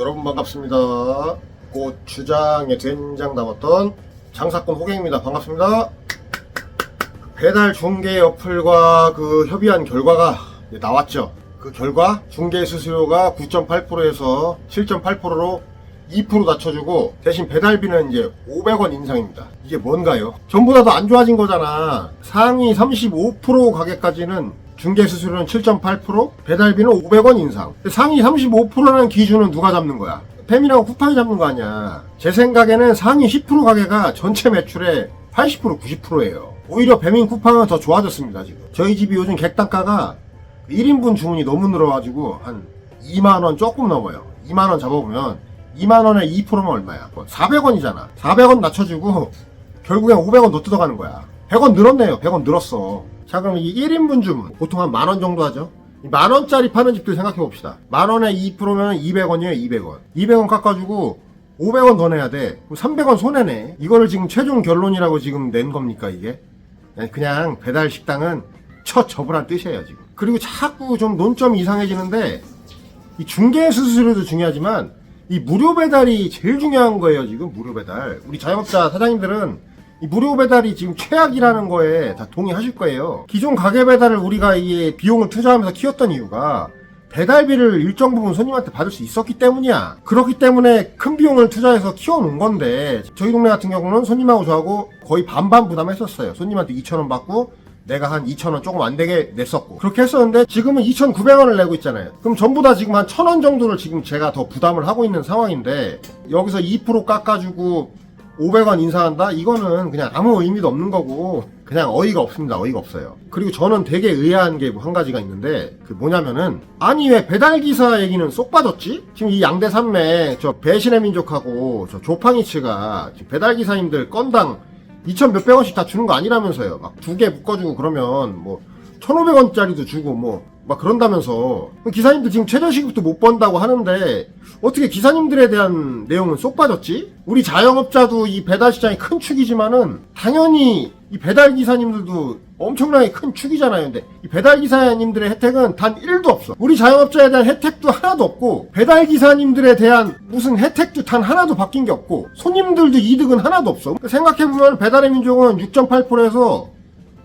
여러분 반갑습니다. 고추장에 된장 담았던 장사꾼 호갱입니다. 반갑습니다. 배달 중개 어플과 그 협의한 결과가 나왔죠. 그 결과 중개 수수료가 9.8%에서 7.8%로 2% 낮춰주고 대신 배달비는 이제 500원 인상입니다. 이게 뭔가요? 전보다 더 안 좋아진 거잖아. 상위 35% 가격까지는 중개 수수료는 7.8%, 배달비는 500원 인상. 상위 35%라는 기준은 누가 잡는 거야? 팸이랑 쿠팡이 잡는 거 아니야. 제 생각에는 상위 10% 가게가 전체 매출의 80% 90%예요. 오히려 배민 쿠팡은 더 좋아졌습니다, 지금. 저희 집이 요즘 객단가가 1인분 주문이 너무 늘어가지고 한 2만원 조금 넘어요. 2만원 잡아보면 2만원에 2%면 얼마야? 400원이잖아. 400원 낮춰주고 결국엔 500원 더 뜯어가는 거야. 100원 늘었네요. 100원 늘었어. 자, 그럼 이 1인분 주문. 보통 한 만 원 정도 하죠? 만원짜리 파는 집들 생각해 봅시다. 만원에 2%면 200원이에요, 200원. 200원 깎아주고 500원 더 내야 돼. 그럼 300원 손해네. 이거를 지금 최종 결론이라고 지금 낸 겁니까, 이게? 그냥 배달 식당은 첫 접으란 뜻이에요, 지금. 그리고 자꾸 좀 논점이 이상해지는데, 이 중개 수수료도 중요하지만, 이 무료 배달이 제일 중요한 거예요, 지금, 무료 배달. 우리 자영업자 사장님들은 이 무료 배달이 지금 최악이라는 거에 다 동의하실 거예요. 기존 가게 배달을 우리가 이 비용을 투자하면서 키웠던 이유가 배달비를 일정 부분 손님한테 받을 수 있었기 때문이야. 그렇기 때문에 큰 비용을 투자해서 키워놓은 건데 저희 동네 같은 경우는 손님하고 저하고 거의 반반 부담했었어요. 손님한테 2,000원 받고 내가 한 2,000원 조금 안 되게 냈었고 그렇게 했었는데 지금은 2,900원을 내고 있잖아요. 그럼 전부 다 지금 한 1,000원 정도를 지금 제가 더 부담을 하고 있는 상황인데 여기서 2% 깎아주고 500원 인상한다? 이거는 그냥 아무 의미도 없는 거고 그냥 어이가 없습니다. 어이가 없어요. 그리고 저는 되게 의아한 게 한 가지가 있는데 그 뭐냐면은 아니 왜 배달기사 얘기는 쏙 빠졌지? 지금 이 양대 산맥 저 배신의 민족하고 저 조팡이츠가 배달기사님들 건당 2천 몇백 원씩 다 주는 거 아니라면서요. 막 두 개 묶어주고 그러면 뭐 1,500원짜리도 주고 뭐 막 그런다면서 기사님들 지금 최저시급도 못 번다고 하는데 어떻게 기사님들에 대한 내용은 쏙 빠졌지? 우리 자영업자도 이 배달 시장이 큰 축이지만은 당연히 이 배달 기사님들도 엄청나게 큰 축이잖아요. 근데 이 배달 기사님들의 혜택은 단 1도 없어. 우리 자영업자에 대한 혜택도 하나도 없고 배달 기사님들에 대한 무슨 혜택도 단 하나도 바뀐 게 없고 손님들도 이득은 하나도 없어. 생각해 보면 배달의 민족은 6.8%에서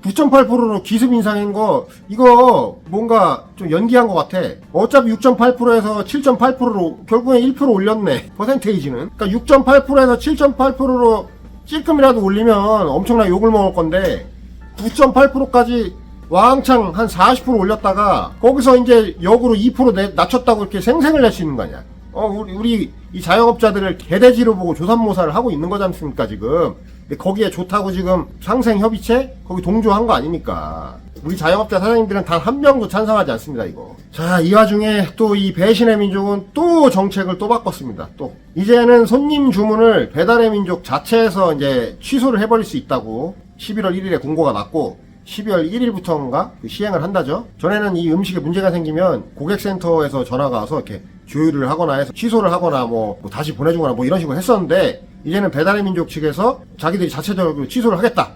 9.8%로 기습 인상인 거 이거 뭔가 좀 연기한 것 같아. 어차피 6.8%에서 7.8%로 결국엔 1% 올렸네. 퍼센테이지는. 그러니까 6.8%에서 7.8%로 찔끔이라도 올리면 엄청나게 욕을 먹을 건데 9.8%까지 왕창 한 40% 올렸다가 거기서 이제 역으로 2% 내, 낮췄다고 이렇게 생생을 낼 수 있는 거 아니야. 어, 우리, 우리 이 자영업자들을 개돼지로 보고 조삼모사를 하고 있는 거지 않습니까, 지금. 근데 거기에 좋다고 지금 상생 협의체? 거기 동조한 거 아닙니까? 우리 자영업자 사장님들은 단 한 명도 찬성하지 않습니다, 이거. 자, 이 와중에 또 이 배신의 민족은 또 정책을 또 바꿨습니다, 또. 이제는 손님 주문을 배달의 민족 자체에서 이제 취소를 해버릴 수 있다고 11월 1일에 공고가 났고, 12월 1일부터인가 그 시행을 한다죠. 전에는 이 음식에 문제가 생기면 고객센터에서 전화가 와서 이렇게 조율을 하거나 해서 취소를 하거나 뭐, 뭐 다시 보내주거나 뭐 이런 식으로 했었는데 이제는 배달의 민족 측에서 자기들이 자체적으로 취소를 하겠다.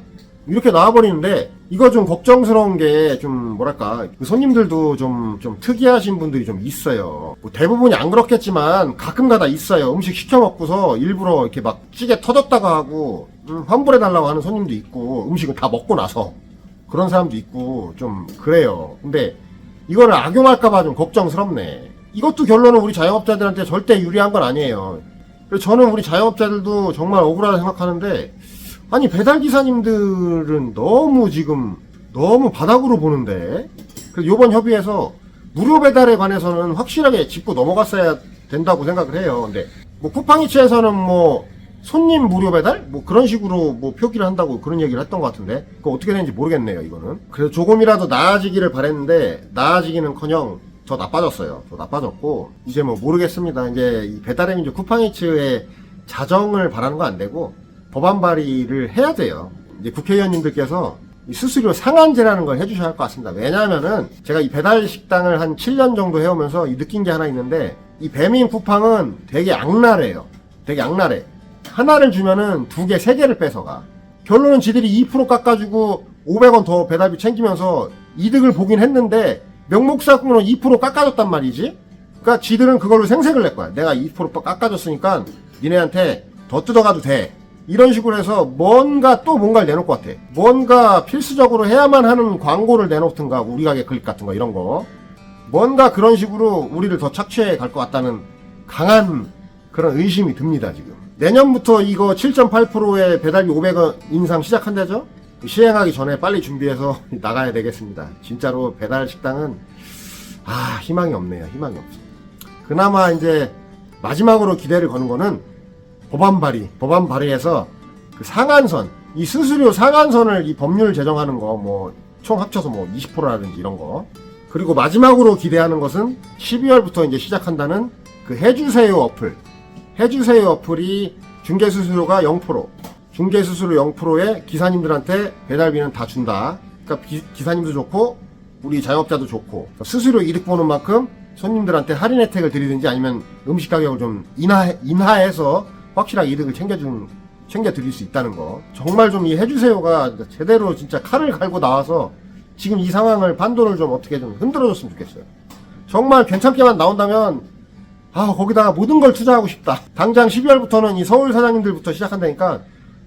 이렇게 나와버리는데 이거 좀 걱정스러운 게 좀 뭐랄까 그 손님들도 좀 좀 특이하신 분들이 좀 있어요. 뭐 대부분이 안 그렇겠지만 가끔가다 있어요. 음식 시켜 먹고서 일부러 이렇게 막 찌개 터졌다가 하고 음, 환불해 달라고 하는 손님도 있고 음식을 다 먹고 나서 그런 사람도 있고 좀 그래요. 근데 이거를 악용할까봐 좀 걱정스럽네. 이것도 결론은 우리 자영업자들한테 절대 유리한 건 아니에요. 저는 우리 자영업자들도 정말 억울하다 생각하는데 아니 배달 기사님들은 너무 지금 너무 바닥으로 보는데 그래서 요번 협의에서 무료 배달에 관해서는 확실하게 짚고 넘어갔어야 된다고 생각을 해요. 근데 뭐 쿠팡이츠에서는 뭐 손님 무료 배달? 뭐 그런 식으로 뭐 표기를 한다고 그런 얘기를 했던 것 같은데 그거 어떻게 되는지 모르겠네요 이거는 그래서 조금이라도 나아지기를 바랬는데 나아지기는커녕 더 나빠졌어요 더 나빠졌고 이제 뭐 모르겠습니다 이제 이 배달의 민족 쿠팡이츠의 자정을 바라는 거안 되고 법안 발의를 해야 돼요 이제 국회의원님들께서 이 수수료 상한제라는 걸 해주셔야 할 것 같습니다. 왜냐하면은 제가 이 배달 식당을 한 7년 정도 해오면서 이 느낀 게 하나 있는데 이 배민 쿠팡은 되게 악랄해요. 되게 악랄해. 하나를 주면은 두 개, 세 개를 뺏어가. 결론은 지들이 2% 깎아주고 500원 더 배달비 챙기면서 이득을 보긴 했는데 명목상으로 2% 깎아줬단 말이지. 그러니까 지들은 그걸로 생색을 낼 거야. 내가 20% 깎아줬으니까 니네한테 더 뜯어가도 돼. 이런 식으로 해서 뭔가 또 뭔가를 내놓을 것 같아. 뭔가 필수적으로 해야만 하는 광고를 내놓든가 우리 가게 클릭 같은 거 이런 거. 뭔가 그런 식으로 우리를 더 착취해 갈 것 같다는 강한 그런 의심이 듭니다 지금. 내년부터 이거 7.8%의 배달비 500원 인상 시작한다죠? 시행하기 전에 빨리 준비해서 나가야 되겠습니다. 진짜로 배달 식당은 아 희망이 없네요. 희망이 없어. 그나마 이제 마지막으로 기대를 거는 거는 법안 발의, 법안 발의해서 그 상한선, 이 수수료 상한선을 이 법률 제정하는 거 뭐 총 합쳐서 뭐 20%라든지 이런 거. 그리고 마지막으로 기대하는 것은 12월부터 이제 시작한다는 그 해주세요 어플. 해주세요 어플이 중개 수수료가 0%, 중개 수수료 0%에 기사님들한테 배달비는 다 준다. 그러니까 기, 기사님도 좋고 우리 자영업자도 좋고 수수료 이득 보는 만큼 손님들한테 할인 혜택을 드리든지 아니면 음식 가격을 좀 인하 인하해서 확실하게 이득을 챙겨준 챙겨 드릴 수 있다는 거 정말 좀 이 해주세요가 제대로 진짜 칼을 갈고 나와서 지금 이 상황을 판도를 좀 어떻게 좀 흔들어줬으면 좋겠어요. 정말 괜찮게만 나온다면 아 거기다가 모든 걸 투자하고 싶다. 당장 12월부터는 이 서울 사장님들부터 시작한다니까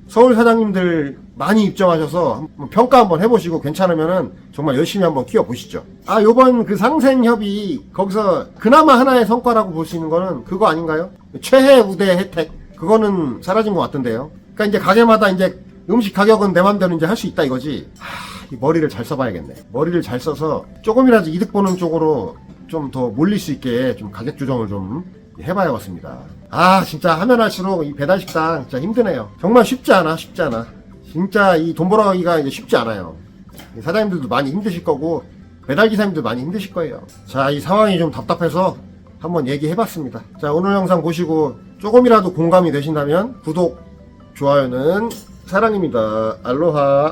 서울 사장님들 많이 입점하셔서 한번 평가 한번 해보시고 괜찮으면은 정말 열심히 한번 키워 보시죠. 아 요번 그 상생 협의 거기서 그나마 하나의 성과라고 볼 수 있는 거는 그거 아닌가요? 최애 우대 혜택 그거는 사라진 것 같던데요. 그러니까 이제 가게마다 이제 음식 가격은 내 맘대로 이제 할 수 있다 이거지. 하, 이 머리를 잘 써봐야겠네. 머리를 잘 써서 조금이라도 이득 보는 쪽으로 좀 더 몰릴 수 있게 좀 가격 조정을 좀 해봐야겠습니다. 아 진짜 하면 할수록 이 배달 식당 진짜 힘드네요. 정말 쉽지 않아 쉽지 않아. 진짜 이 돈 벌어가기가 이제 쉽지 않아요. 사장님들도 많이 힘드실 거고 배달 기사님도 많이 힘드실 거예요. 자 이 상황이 좀 답답해서 한번 얘기해봤습니다. 자 오늘 영상 보시고 조금이라도 공감이 되신다면 구독 좋아요는 사랑입니다. 알로하.